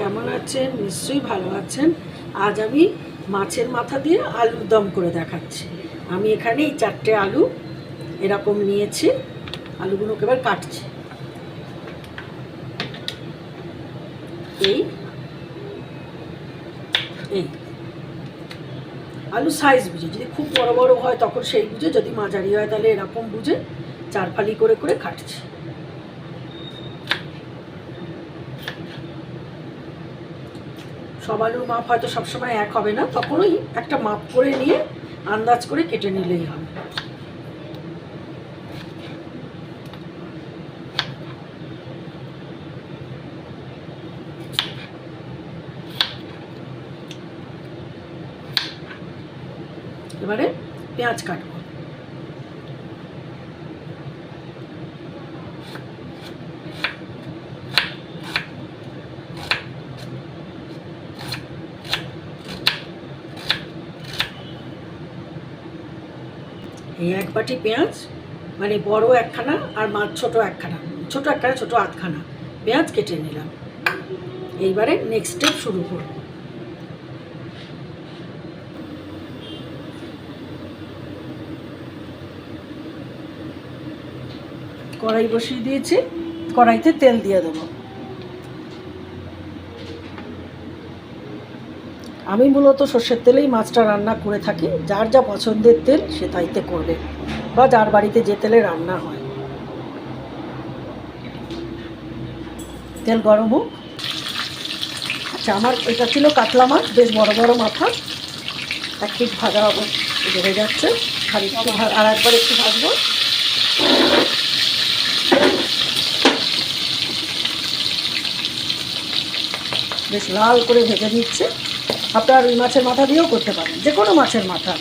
কেমন আছেন? নিশ্চয়ই ভালো আছেন। আজ আমি মাছের মাথা দিয়ে আলুর দম করে দেখাচ্ছি। আমি এখানে এই চারটে আলু এরকম নিয়েছি। আলুগুলোকে এবার কাটছি। এই। এই। আলু সাইজ বুঝে, যদি খুব বড় বড় হয় তখন সেই বুঝে, যদি মাঝারি হয় তাহলে এরকম বুঝে চার ফালি করে করে কাটছি। সব আলুর মাপ হয়তো সবসময় এক হবে না তখন ওই একটা মাপ করে নিয়ে আন্দাজ করে কেটে নিলেই হবে। এবারে পেঁয়াজ কাটবো। এই এক বাটি পেঁয়াজ মানে বড় একখানা আর মাছ ছোট একখানা। ছোট একখানা, ছোট আধখানা। পেঁয়াজ কেটে নিলাম। এইবারে নেক্সট স্টেপ শুরু করব। কড়াই বসিয়ে দিয়েছি। কড়াইতে তেল দিয়ে দেবো। আমি মূলত সর্ষের তেলেই মাছটা রান্না করে থাকি। যার যা পছন্দের তেল সে তাইতে করবে বা যার বাড়িতে যে তেলে রান্না হয়। তেল গরম হোক। আচ্ছা আমার এটা ছিল কাতলা মাছ, বেশ বড় বড় মাথা। এক পিস ভাজা হয়ে যাচ্ছে। আর আর একবার একটু ভাজবো। বেশ লাল করে ভেজে নিচ্ছে। আপনার ওই মাছের মাথা দিয়েও করতে পারেন যে কোনো মাছের মাথা।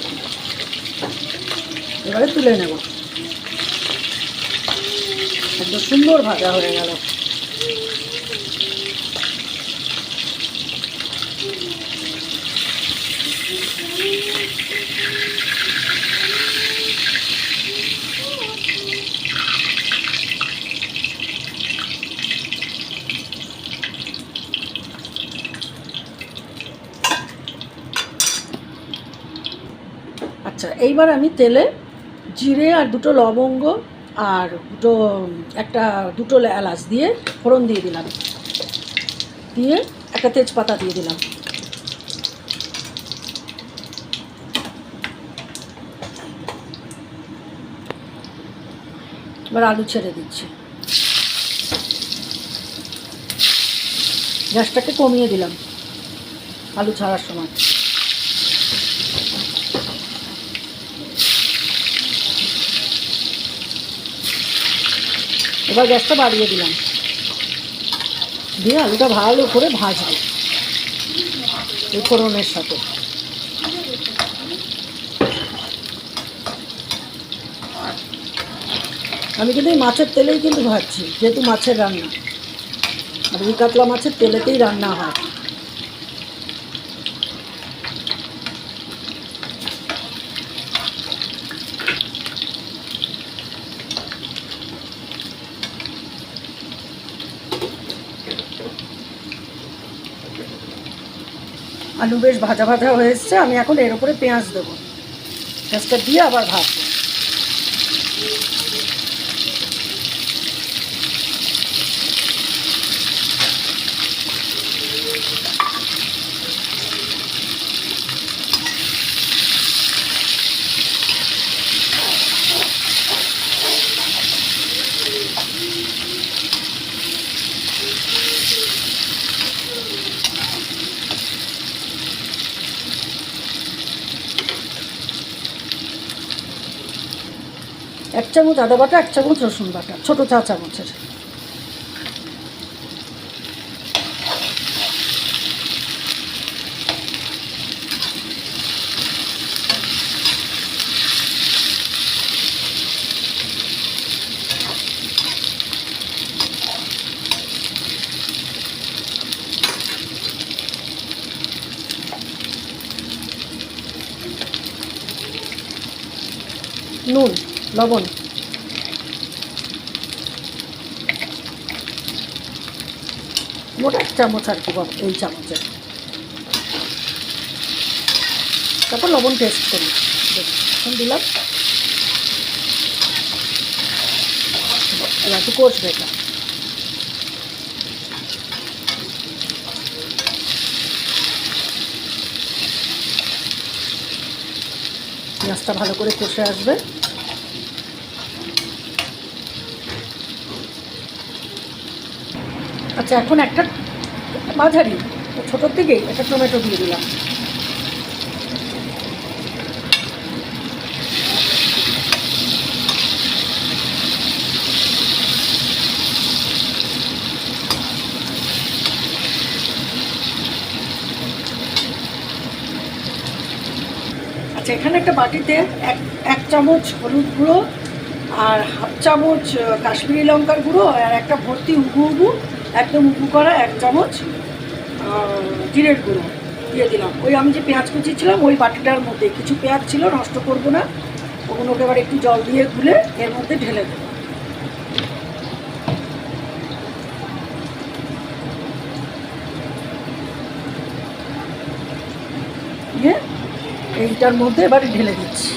এবারে তুলে নেব। একদম সুন্দর ভাজা হয়ে গেল। আচ্ছা এইবার আমি তেলে জিরে আর দুটো লবঙ্গ আর দুটো, একটা, দুটো এলাচ দিয়ে ফোড়ন দিয়ে দিলাম। দিয়ে একটা তেজপাতা দিয়ে দিলাম। এবার আলু ছেড়ে দিচ্ছি। গ্যাসটাকে কমিয়ে দিলাম আলু ছাড়ার সময়। এবার গ্যাসটা বাড়িয়ে দিলাম। দিয়ে আলুটা ভালো করে ভাজবো এই ফোড়নের সাথে। আমি কিন্তু এই মাছের তেলেই কিন্তু ভাজছি, যেহেতু মাছের রান্না। আর এই কাতলা মাছের তেলেতেই রান্না হয়। আলু বেশ ভাজা ভাজা হয়ে এসছে, আমি এখন এর উপরে পেঁয়াজ দেবো। পেঁয়াজটা দিয়ে আবার ভাজবো। এক চামচ আদা বাটা এক চামচ রসুন বাটা ছোটো চা চামচের। নুন। লবণ। মোট এক চামচ আর কি এই চামচে তারপর লবণ টেস্ট করি। এখন দিলাম। একটু কষবে এটা। পেঁয়াজটা ভালো করে কষে আসবে। আচ্ছা এখন একটা মাঝারি ছোটোর দিকে একটা টমেটো দিয়ে দিলাম। আচ্ছা এখানে একটা বাটিতে এক এক চামচ হলুদ গুঁড়ো আর হাফ চামচ কাশ্মীরি লঙ্কার গুঁড়ো আর একটা ভর্তি উগু উগু একদম উগু করা, এক চামচ জিরের গুঁড়ো দিয়ে দিলাম। ওই আমি যে পেঁয়াজ কুচিছিলাম ওই বাটিটার মধ্যে কিছু পেঁয়াজ ছিল, নষ্ট করব না। ওগুলোকে এবার একটু জল দিয়ে গুলে এর মধ্যে ঢেলে দেবো। দিয়ে এইটার মধ্যে এবার ঢেলে দিচ্ছি।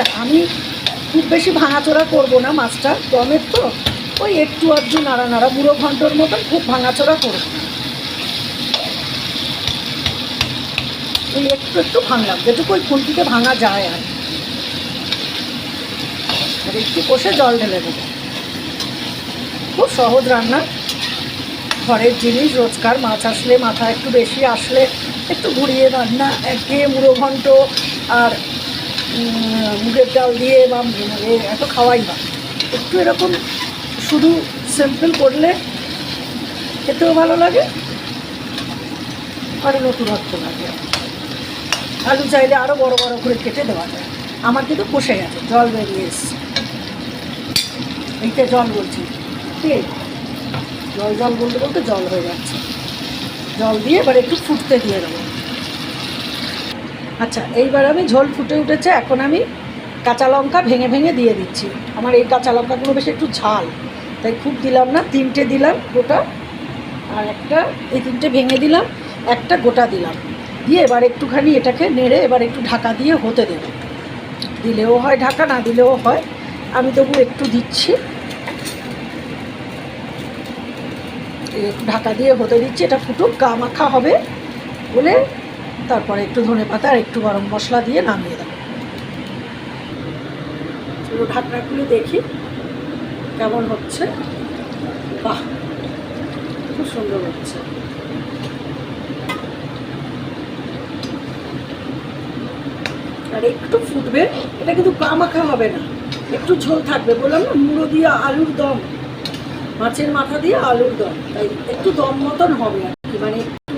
আচ্ছা আমি খুব বেশি ভাঙাচোরা করব না মাছটা টমেট তো, ওই একটু আধটু নাড়া নাড়া বুড়ো ঘন্টর মতন খুব ভাঙাচোরা করব। ওই একটু একটু ভাঙলাম, যেটুকু ওই খুন্তিতে ভাঙা যায় আর আর একটু কষে জল ঢেলে দেবো। খুব সহজ রান্না। ঘরের জিনিস, রোজকার মাছ আসলে মাথা একটু বেশি আসলে একটু ঘুরিয়ে রান্না একঘেয়ে মুড়ো ঘন্ট, আর মুগের ডাল দিয়ে বা এ এত খাওয়াই না। একটু এরকম শুধু সিম্পল করলে খেতেও ভালো লাগে, আর নতুনত্ব লাগে আলু চাইলে আরও বড় বড় করে কেটে দেওয়া যায়। আমার কিন্তু কষে গেছে জল বেরিয়ে এসছে। এইটা জল বলছি। ঠিক জল জল বলতে বলতে জল হয়ে যাচ্ছে। জল দিয়ে এবার একটু ফুটতে দিয়ে দেবো। আচ্ছা এইবার আমি ঝোল ফুটে উঠেছে, এখন আমি কাঁচা লঙ্কা ভেঙে ভেঙে দিয়ে দিচ্ছি। আমার এই কাঁচা লঙ্কাগুলো বেশ একটু ঝাল, তাই খুব দিলাম না, তিনটে দিলাম গোটা, আর একটা, এই তিনটে ভেঙে দিলাম, একটা গোটা দিলাম। দিয়ে এবার একটুখানি এটাকে নেড়ে এবার একটু ঢাকা দিয়ে হতে দেব। দিলেও হয় ঢাকা, না দিলেও হয়, আমি তবু একটু দিচ্ছি। ঢাকা দিয়ে হতে দিচ্ছি, এটা ফুটুক, গা মাখা হবে বলে তারপরে একটু ধনে পাতা আর একটু গরম মশলা দিয়ে নামিয়ে দেবো। চলো ঢাকনা দেখি, কেমন হচ্ছে? বাহ, খুব সুন্দর হচ্ছে। আর একটু ফুটবে, এটা কিন্তু কামাখা হবে না। একটু ঝোল থাকবে, বললাম না, মুড়ো দিয়ে আলুর দম। মাছের মাথা দিয়ে আলুর দম, তাই একটু দম মতন হবে আর কি মানে একটু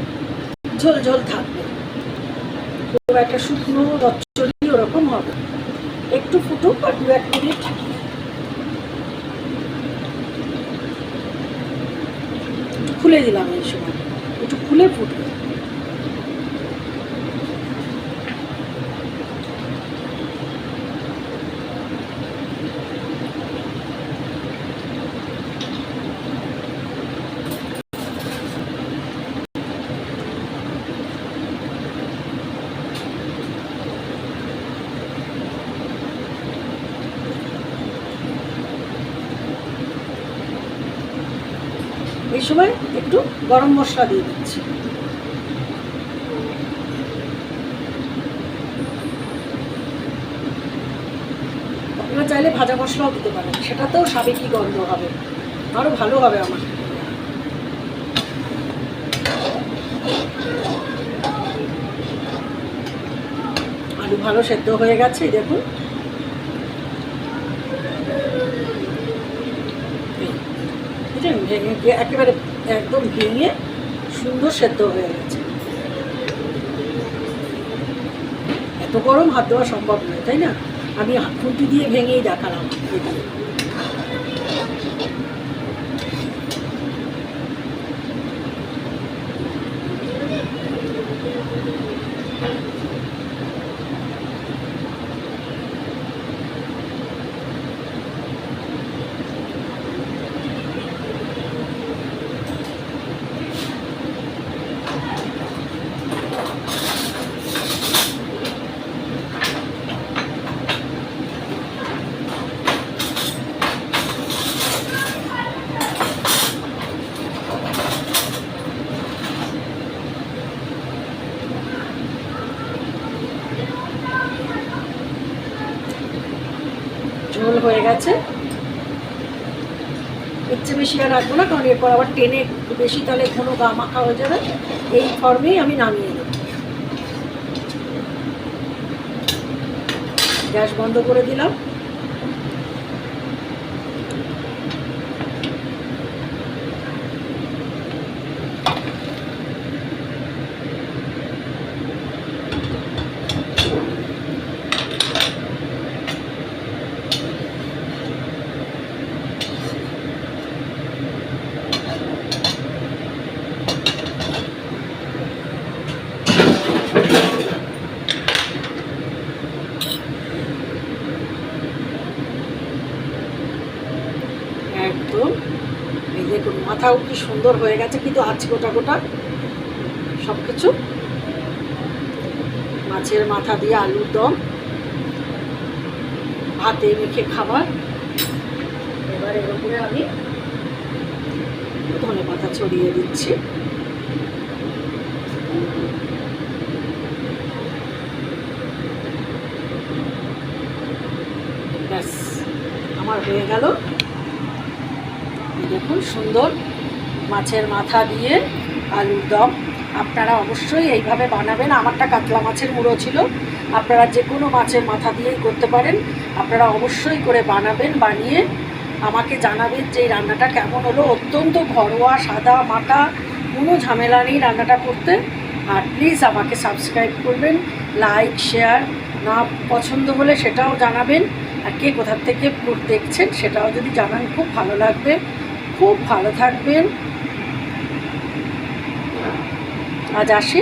ঝোল ঝোল থাকবে। একটা শুকনো রচ্চরি ওরকম হবে। একটু ফুটুক আর দু এক মিনিট খুলে দিলাম এই সময়। একটু খুলে ফুটবে। এই সময় একটু গরম মশলা দিয়ে দিচ্ছি। আপনারা চাইলে ভাজা মশলাও দিতে পারেন, সেটাতেও সাবেকি গন্ধ হবে। আরও ভালো হবে আমার। আলু ভালো সেদ্ধ হয়ে গেছে দেখুন এই, বুঝলেন ভেঙে একেবারে একদম ভেঙে সুন্দর সেদ্ধ হয়ে গেছে। এত গরম হাত দেওয়া সম্ভব নয়, তাই না? আমি খুঁটি দিয়ে ভেঙেই দেখালাম এদিকে। ঝোল হয়ে গেছে এর চেয়ে বেশি আর রাখব না কারণ এরপর আবার টেনে একটু বেশি তাহলে কোনো গা মাখা হয়ে যাবে। এই ফর্মেই আমি নামিয়ে দেবো গ্যাস বন্ধ করে দিলাম একদম এই দেখুন মাথাও কি সুন্দর হয়ে গেছে, কিন্তু আছে গোটা গোটা সব কিছু মাছের মাথা দিয়ে আলুর দম, ভাতে মেখে খাবার। এবার এর আমি ধনে পাতা ছড়িয়ে দিচ্ছি। ব্যাস, আমার হয়ে গেল। দেখুন, সুন্দর মাছের মাথা দিয়ে আলুর দম। আপনারা অবশ্যই এইভাবে বানাবেন। আমারটা কাতলা মাছের মুড়ো ছিল। আপনারা যে কোনো মাছের মাথা দিয়েই করতে পারেন। আপনারা অবশ্যই করে বানাবেন, বানিয়ে আমাকে জানাবেন যে এই রান্নাটা কেমন হলো। অত্যন্ত ঘরোয়া, সাদা মাটা কোনো ঝামেলা নেই রান্নাটা করতে। আর প্লিজ আমাকে সাবস্ক্রাইব করবেন লাইক শেয়ার না পছন্দ হলে সেটাও জানাবেন। আর কে কোথার থেকে দেখছেন সেটাও যদি জানান, খুব ভালো লাগবে। খুব ভালো থাকবেন। আজ আসি।